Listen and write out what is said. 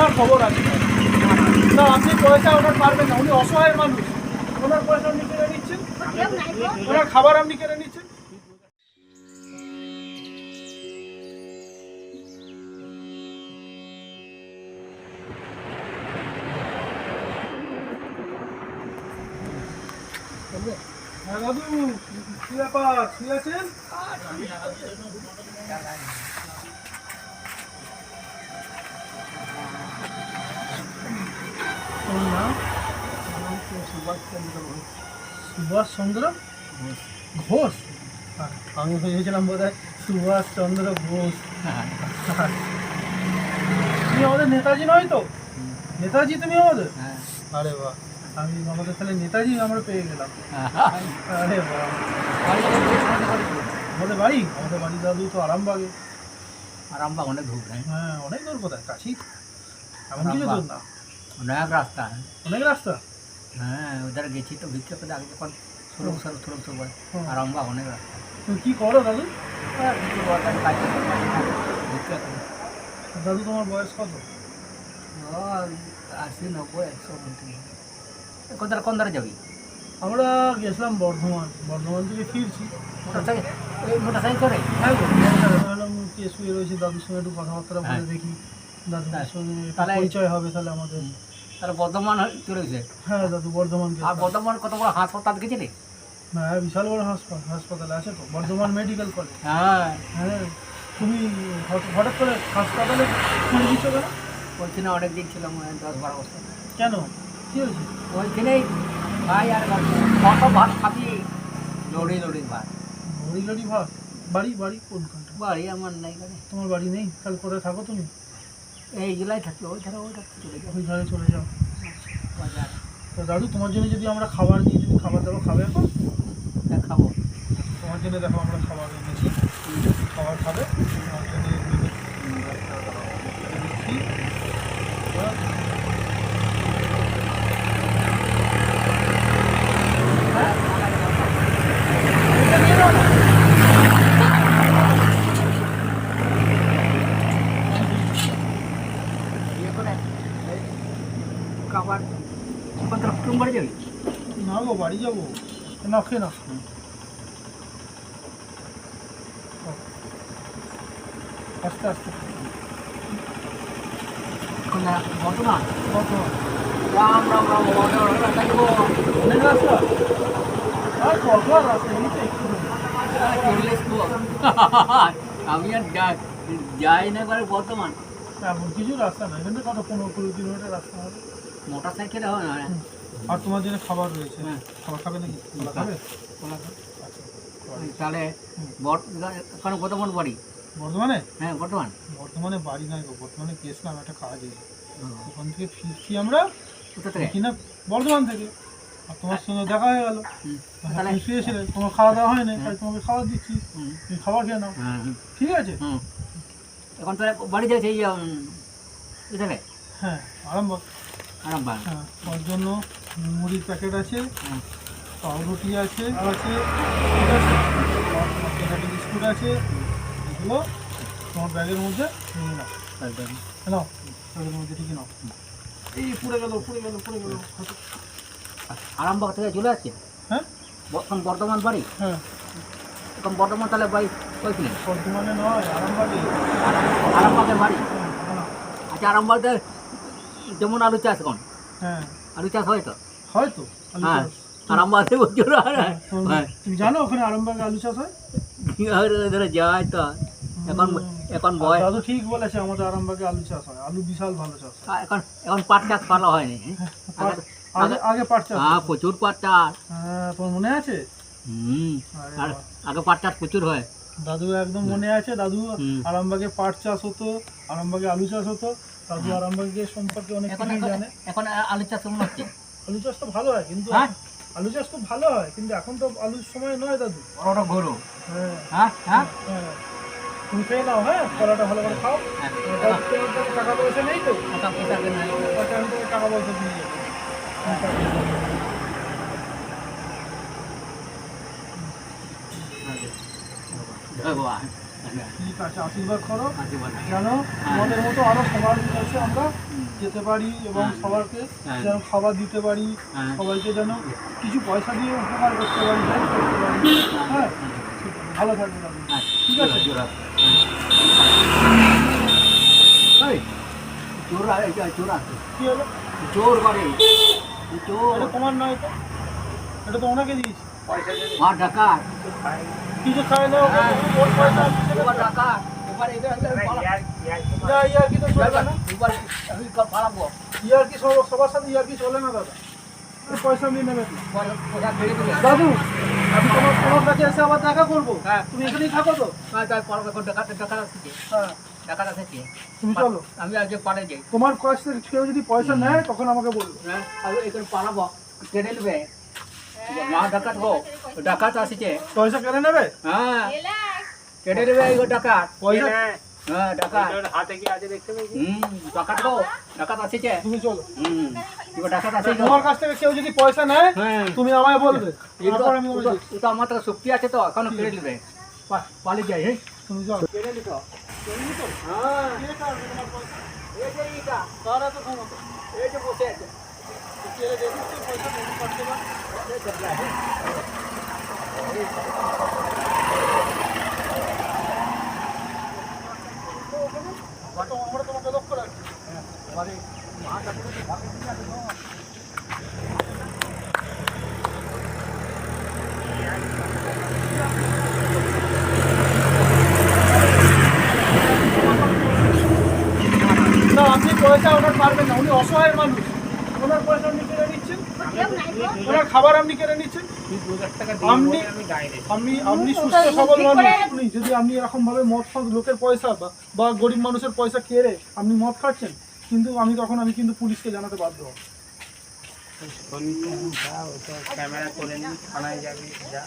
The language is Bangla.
ওনার খবর আছে। না আপনি পয়সা ওনার পারবেন না। উনি অসহায় মানুষ। ওনার পয়সা আপনি কেড়ে নিচ্ছেন। ওনার খাবার আপনি কেড়ে নিচ্ছেন। হ্যাঁ দাদু, কি ব্যাপার? শুয়ে আছেন? সুভাষচন্দ্র ঘোষ? হ্যাঁ, আমি ভেবেছিলাম বোধ হয় সুভাষচন্দ্র ঘোষ তুমি আমাদের নেতাজি নয় তো? নেতাজি তুমি আমাদের? আরে বাহ আমি আমাদের তাহলে নেতাজি আমরা পেয়ে গেলাম। আরে বাহ। আমাদের বাড়ি? আমাদের বাড়ি দাদু তো আরামবাগে। আরামবাগ অনেক দূর হ্যাঁ হ্যাঁ অনেক দূর কোথায়? কাছেই এমন কিছু দূর না? অনেক রাস্তা। অনেক রাস্তা? হ্যাঁ ওদের গেছি তো ভিক্ষে পেতে আগে যখন ষোলো বছর ষোলো বছর বয়স হুম। অনেক রাস্তা তুমি কি করো দাদু? হ্যাঁ, ভিক্ষে করি, দাদু তোমার বয়স কত? আশি নব্বই একশো কোন ধারে কোন ধারে যাবি? আমরা গেছিলাম বর্ধমান বর্ধমান থেকে ফিরছি। মোটর সাইকেল ওই মোটর সাইকেল করে? হ্যাঁ ভাবলাম কে শুয়ে রয়েছে দাদুর সঙ্গে একটু কথাবার্তা বলে হ্যাঁ। দেখি। দাদুর হ্যাঁ। সঙ্গে তাহলে- পরিচয় হবে তাহলে আমাদের। তাহলে বর্ধমান চলে গেছে? হ্যাঁ দাদু বর্ধমান আর বর্ধমান কত বড় হাসপাতাল গেছিলি হ্যাঁ বিশাল বড় হাসপাতাল হাসপাতাল আছে তো বর্ধমান মেডিকেল কলেজ। হ্যাঁ। হ্যাঁ তুমি হঠাৎ- করে হাসপাতালে ফোন দিচ্ছ কেন? ওইখানে অনেক দিন ছিলাম দশ বারো বছর। কেন? কি হয়েছে? ওইখানেই ভাই আর কত ভাত খাবি? লড়ি লড়ি ভাত। লড়ি লড়ি ভাত? বাড়ি বাড়ি কোনখানটা? বাড়ি আমার নাই তোমার বাড়ি নেই? কাল কোথায় থাকো তুমি? এই জেলায় থাকি ওই ধারে ওই ধারে চলে যাও। ওই ধারে চলে যাও। বাজার। তো দাদু তোমার জন্য যদি আমরা খাবার দিই তুমি খাবার দাবার খাবে এখন? হ্যাঁ, খাব। তোমার জন্য দেখো আমরা খাবার এনেছি। খাবার খাবে? তোমার জন্য এনেছি। এবার এটা নিয়ে নাও না। ইয়ে করে এই কত রকম বাড়ি যাবি? না গো বাড়ি যাব। না খেয়ে না আস্তে আস্তে? বর্তমান? রাম রাম রাম অনেক রাস্তা? আর কত আমি আর যাই না করে বর্তমান। কিছু রাস্তা না এখানে কত পনেরো কুড়ি কিলোমিটার রাস্তা হবে? মোটর সাইকেলে হয় না আর তোমার জন্য খাবার রয়েছে। হ্যাঁ। খাবার খাবে নাকি? কলা খাবে? আচ্ছা। তাহলে বর- এখন বর্তমান বাড়ি? বর্ধমানে? হ্যাঁ বর্তমান বর্তমানে বাড়ি নাই গো বর্তমানে গেছিলাম একটা কাজে। ওখান থেকে ফিরছি আমরা কোথা থেকে? কিনা বর্ধমান থেকে। আর তোমার সঙ্গে দেখা হয়ে গেল। হ্যাঁ, তাহলে তোমার খাওয়া দাওয়া হয়নি তাই তোমাকে খাবার দিচ্ছি। তুমি খাবার খেয়ে নাও। হ্যাঁ, ঠিক আছে। এখন তাহলে বাড়ি যাচ্ছে এই এখানে হ্যাঁ আরম্ভ আরাম বাং হ্যাঁ তার জন্য মুড়ির প্যাকেট আছে হুম। পাউরুটি আছে আছে? বিস্কুট আছে এগুলো তোমার ব্যাগের মধ্যে নিয়ে নাও। নাও ব্যাগের মধ্যে ঠিকই নাও। এই পুড়ে গেল পুড়ে গেল পুড়ে গেল। আরামবাগ থেকে চলে আসছে? হ্যাঁ? বর্ধমান বাড়ি? হ্যাঁ। এখন বর্ধমান তাহলে বাড়ি কইছিলেন বর্ধমানে নয় আরামবাগে। আরামবাগের বাড়ি? হ্যাঁ, আচ্ছা আরামবাগের যেমন আলু চাষ এখন। হ্যাঁ। আলু চাষ হয় তো? হ্যাঁ চাষ। আরামবাগ বলছিল হ্যাঁ, তুমি- হ্যাঁ জানো ওখানে আরামবাগে আলু চাষ হয়? যায় তো। এখন এখন আর দাদু ঠিক বলেছে আমাদের আরামবাগে আলু চাষ হয়। আলু বিশাল ভালো চাষ এখন এখন পাট চাষ ভালো হয়নি। হ্যাঁ? আগে আগে পাট চাষ হ্যাঁ প্রচুর পাট চাষ। হ্যাঁ তোমার মনে আছে? হুম আর। আগে পাট চাষ প্রচুর হয়। দাদু একদম মনে আছে? দাদু আরামবাগে পাট চাষ হতো আরামবাগে আলু চাষ হতো। দাদু আরামবাগে সম্পর্কে অনেক কিছুই জানে। এখন আলু চাষ কেমন হচ্ছে? আলু চাষ তো ভালো হয় কিন্তু হ্যাঁ? আলু চাষ খুব ভালো হয় কিন্তু এখন তো আলুর সময় নয় দাদু। বড় বড় গরু। হ্যাঁ। হ্যাঁ? হ্যাঁ? হ্যাঁ। তুমি খেয়ে নাও হ্যাঁ? কলাটা ভালো করে খাও। টাকা পয়সা নেই তো। টাকা পয়সা টাকা পয়সা দিয়ে যাব। ভগবান। ঠিক আছে আশীর্বাদ করো। আশীর্বাদ। জানো তোমাদের মতো আরও সবার কাছে আমরা যেতে পারি এবং হ্যাঁ। সবাইকে হ্যাঁ। যেন খাবার দিতে পারি হ্যাঁ। সবাইকে যেন কিছু পয়সা দিয়ে উপকার করতে পারি করতে পারি হ্যাঁ। ভালো থাকবেন আপনি। হ্যাঁ, ঠিক আছে। এই, জোর আছে। কি হলো? জোর করে। এটা তোমার নয় তো? এটা তো ওনাকে দিয়েছি। মা ডাকাত। কিছু খায় না ওকে ওর পয়সা দিতে এবার না ইয়ার কি তো চলবে না? এবার আমি পালাবো। ইয়ার কি সব সবার সাথে ইয়ার কি চলে না দাদা? পয়সা নিয়ে নেবে দাদু আমি তোমার তোমার কাছে এসে আবার দেখা করব। হ্যাঁ। তুমি এখানেই থাকো তো? হ্যাঁ, তাই পরে এখন ডাকাত ডাকাত আসছে হ্যাঁ। ডাকাত আসছে তুমি চলো। আমি আজকে পারে যাই। তোমার কাছ থেকে কেউ যদি পয়সা নেয় তখন আমাকে বলবে। হ্যাঁ আমি এখানে পালাবো। কেড়ে নেবে। মা ডাকাত গো ডাকাত আসছে। পয়সা কেড়ে নেবে? হ্যাঁ। কেটে দেবে এই ডাকাত। পয়সা হ্যাঁ ডাকাত। হাতে কি আছে দেখতে পেয়েছি হুম ডাকাত গো ডাকাত আসছে। তুমি চলো। হুম ডাকাত আসছে। তোমার কাছ থেকে কেউ যদি পয়সা নেয় হ্যাঁ। তুমি আমায় বলবে। আমি বলব তো- আমার তো শক্তি আছে তো এখন কেড়ে নেবে। পালিয়ে যাই হ্যাঁ? তুমি চলো। কেড়ে নিত? কে কাটবে এই যে এইটা। কার এত ক্ষমতা? এই যে বসে আছে। আমরা তোমাকে লক্ষ্য রাখছি এবারে মা ডাকাতের তো ভাগ ঠিক আছে তো। না, আপনি পয়সা ওনার পারবেন না, উনি অসহায় মানুষ ওনার পয়সা আপনি কেড়ে নিচ্ছেন? ওনার খাবার আপনি কেড়ে নিচ্ছেন? তুই দু হাজার টাকা আপনি দিয়ে আমি গায়ে আপনি আপনি সুস্থ সবল মানুষ। যদি আপনি এরকম ভাবে মদ খান লোকের পয়সা বা বা গরিব মানুষের পয়সা কেড়ে আপনি মদ খাচ্ছেন কিন্তু আমি তখন আমি কিন্তু পুলিশকে জানাতে বাধ্য হব। ক্যামেরা করে নি থানায় যাবি যা।